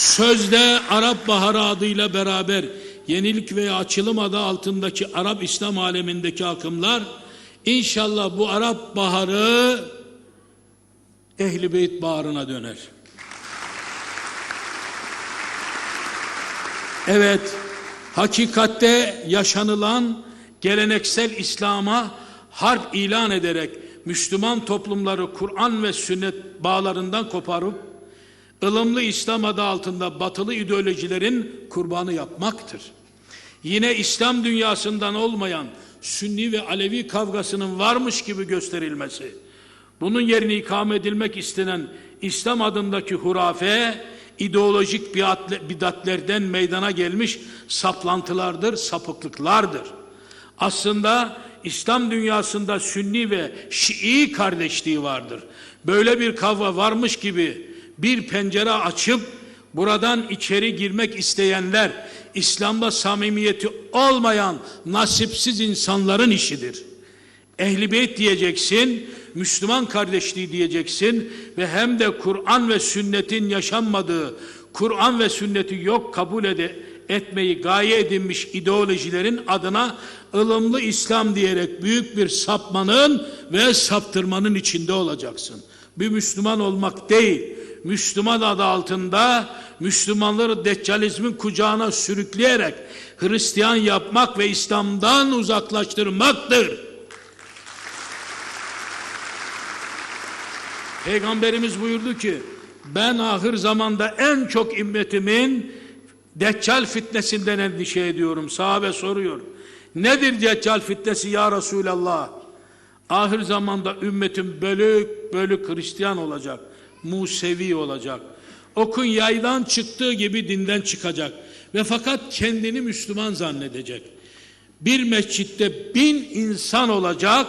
sözde Arap Baharı adıyla beraber yenilik veya açılım adı altındaki Arap İslam alemindeki akımlar inşallah bu Arap Baharı Ehli Beyt Baharı'na döner. Evet, hakikatte yaşanılan geleneksel İslam'a harp ilan ederek Müslüman toplumları Kur'an ve sünnet bağlarından koparıp ılımlı İslam adı altında batılı ideolojilerin kurbanı yapmaktır. Yine İslam dünyasından olmayan Sünni ve Alevi kavgasının varmış gibi gösterilmesi, bunun yerine ikame edilmek istenen İslam adındaki hurafe, ideolojik bidatlerden meydana gelmiş saplantılardır, sapıklıklardır. Aslında İslam dünyasında Sünni ve Şii kardeşliği vardır. Böyle bir kavga varmış gibi bir pencere açıp buradan içeri girmek isteyenler İslam'da samimiyeti olmayan nasipsiz insanların işidir. Ehli beyt diyeceksin, Müslüman kardeşliği diyeceksin ve hem de Kur'an ve sünnetin yaşanmadığı, Kur'an ve sünneti yok kabul ede, etmeyi gaye edinmiş ideolojilerin adına ılımlı İslam diyerek büyük bir sapmanın ve saptırmanın içinde olacaksın. Bir Müslüman olmak değil, Müslüman adı altında Müslümanları deccalizmin kucağına sürükleyerek Hristiyan yapmak ve İslam'dan uzaklaştırmaktır. Peygamberimiz buyurdu ki ben ahir zamanda en çok ümmetimin Deccal fitnesinden endişe ediyorum. Sahabe soruyor. Nedir Deccal fitnesi ya Resulallah? Ahir zamanda ümmetim bölük bölük Hristiyan olacak. Musevi olacak. Okun yaydan çıktığı gibi dinden çıkacak. Ve fakat kendini Müslüman zannedecek. Bir mescitte bin insan olacak.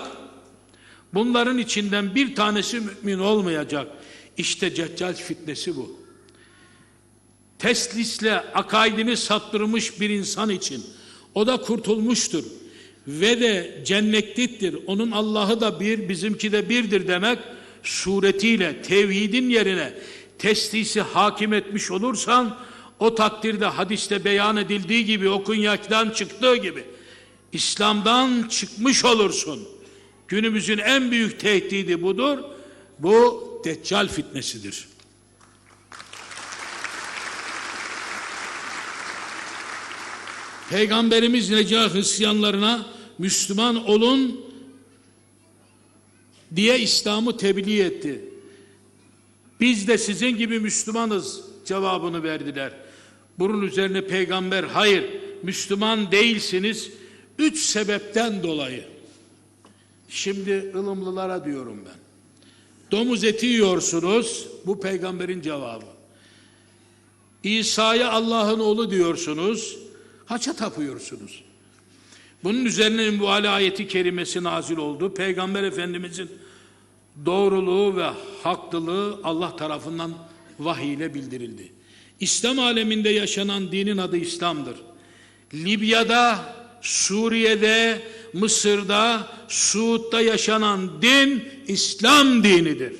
Bunların içinden bir tanesi mümin olmayacak. İşte Deccal fitnesi bu. Teslisle akaidini sattırmış bir insan için o da kurtulmuştur. Ve de cennetliktir. Onun Allah'ı da bir, bizimki de birdir demek suretiyle tevhidin yerine teslisi hakim etmiş olursan o takdirde hadiste beyan edildiği gibi o kunyaktan çıktığı gibi İslam'dan çıkmış olursun. Günümüzün en büyük tehdidi budur. Bu Deccal fitnesidir. Peygamberimiz Neca Hristiyanlarına Müslüman olun diye İslam'ı tebliğ etti. Biz de sizin gibi Müslümanız cevabını verdiler. Bunun üzerine peygamber hayır Müslüman değilsiniz üç sebepten dolayı. Şimdi ılımlılara diyorum ben. Domuz eti yiyorsunuz bu peygamberin cevabı. İsa'ya Allah'ın oğlu diyorsunuz haça tapıyorsunuz. Bunun üzerine mübale ayeti kerimesi nazil oldu. Peygamber Efendimizin doğruluğu ve haklılığı Allah tarafından vahiy ile bildirildi. İslam aleminde yaşanan dinin adı İslam'dır. Libya'da, Suriye'de, Mısır'da, Suud'da yaşanan din İslam dinidir.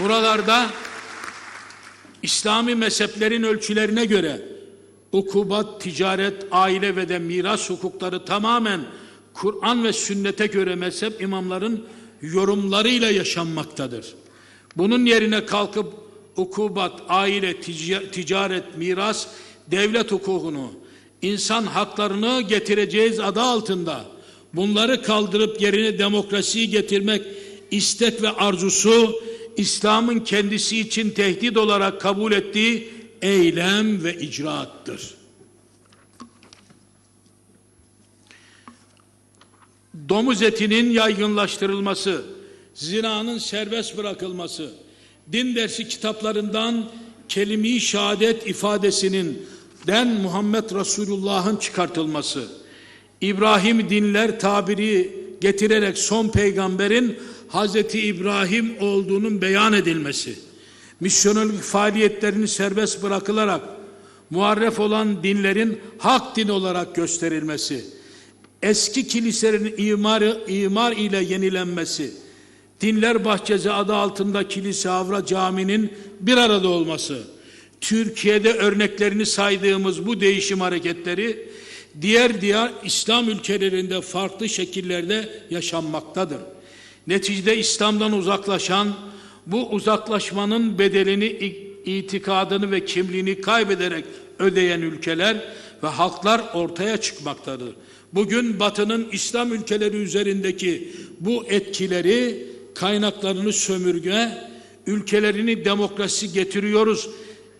Buralarda İslami mezheplerin ölçülerine göre ukubat, ticaret, aile ve de miras hukukları tamamen Kur'an ve sünnete göre mezhep imamların yorumlarıyla yaşanmaktadır. Bunun yerine kalkıp ukubat, aile, ticaret, miras, devlet hukukunu, insan haklarını getireceğiz adı altında bunları kaldırıp yerine demokrasiyi getirmek istek ve arzusu İslam'ın kendisi için tehdit olarak kabul ettiği eylem ve icraattır. Domuz etinin yaygınlaştırılması, zinanın serbest bırakılması, din dersi kitaplarından kelime-i şehadet ifadesinin den Muhammed Resulullah'ın çıkartılması, İbrahim dinler tabiri getirerek son peygamberin Hazreti İbrahim olduğunun beyan edilmesi, misyonerlik faaliyetlerinin serbest bırakılarak muharref olan dinlerin hak din olarak gösterilmesi, eski kiliselerin imarı, imar ile yenilenmesi, Dinler Bahçesi adı altında kilise, avra, caminin bir arada olması, Türkiye'de örneklerini saydığımız bu değişim hareketleri diğer diğer İslam ülkelerinde farklı şekillerde yaşanmaktadır. Neticede İslam'dan uzaklaşan bu uzaklaşmanın bedelini itikadını ve kimliğini kaybederek ödeyen ülkeler ve halklar ortaya çıkmaktadır. Bugün Batı'nın İslam ülkeleri üzerindeki bu etkileri kaynaklarını sömürge, ülkelerini demokrasi getiriyoruz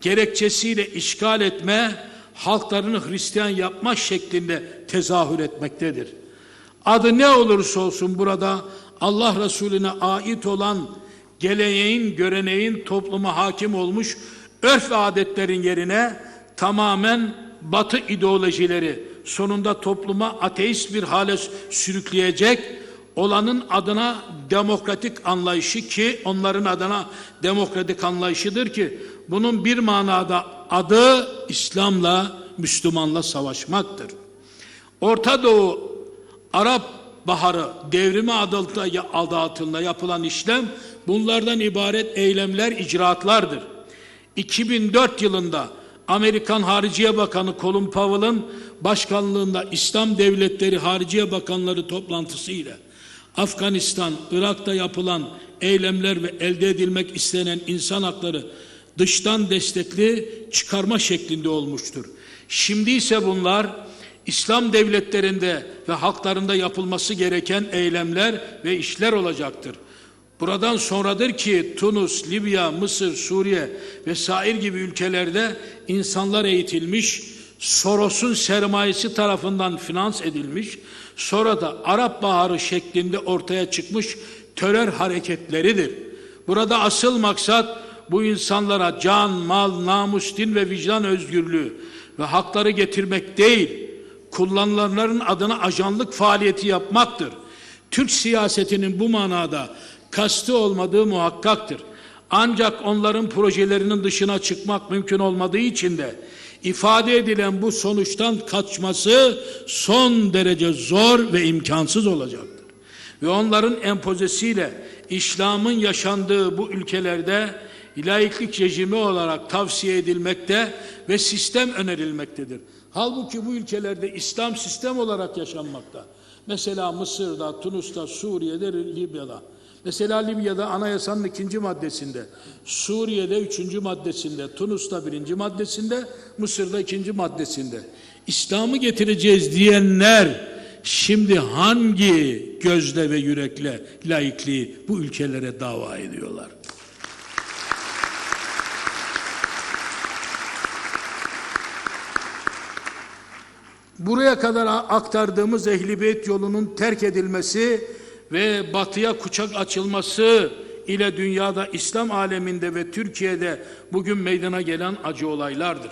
gerekçesiyle işgal etme, halklarını Hristiyan yapma şeklinde tezahür etmektedir. Adı ne olursa olsun burada Allah Resulüne ait olan geleneğin, göreneğin topluma hakim olmuş örf ve adetlerin yerine tamamen batı ideolojileri sonunda topluma ateist bir hale sürükleyecek olanın adına demokratik anlayışı ki onların adına demokratik anlayışıdır ki bunun bir manada adı İslam'la Müslümanla savaşmaktır. Orta Doğu Arap Baharı devrimi adı altında yapılan işlem bunlardan ibaret eylemler, icraatlardır. 2004 yılında Amerikan Hariciye Bakanı Colin Powell'ın başkanlığında İslam Devletleri Hariciye Bakanları toplantısıyla Afganistan, Irak'ta yapılan eylemler ve elde edilmek istenen insan hakları dıştan destekli çıkarma şeklinde olmuştur. Şimdi ise bunlar İslam devletlerinde ve halklarında yapılması gereken eylemler ve işler olacaktır. Buradan sonradır ki Tunus, Libya, Mısır, Suriye ve sair gibi ülkelerde insanlar eğitilmiş, Soros'un sermayesi tarafından finans edilmiş, sonra da Arap Baharı şeklinde ortaya çıkmış terör hareketleridir. Burada asıl maksat bu insanlara can, mal, namus, din ve vicdan özgürlüğü ve hakları getirmek değil, kullanılanların adına ajanlık faaliyeti yapmaktır. Türk siyasetinin bu manada kastı olmadığı muhakkaktır. Ancak onların projelerinin dışına çıkmak mümkün olmadığı için de ifade edilen bu sonuçtan kaçması son derece zor ve imkansız olacaktır. Ve onların empozesiyle İslam'ın yaşandığı bu ülkelerde laiklik rejimi olarak tavsiye edilmekte ve sistem önerilmektedir. Halbuki bu ülkelerde İslam sistem olarak yaşanmakta. Mesela Mısır'da, Tunus'ta, Suriye'de, Libya'da. Mesela Libya'da anayasanın ikinci maddesinde, Suriye'de üçüncü maddesinde, Tunus'ta birinci maddesinde, Mısır'da ikinci maddesinde. İslam'ı getireceğiz diyenler şimdi hangi gözle ve yürekle laikliği bu ülkelere dava ediyorlar? Buraya kadar aktardığımız ehlibeyt yolunun terk edilmesi ve batıya kucak açılması ile dünyada İslam aleminde ve Türkiye'de bugün meydana gelen acı olaylardır.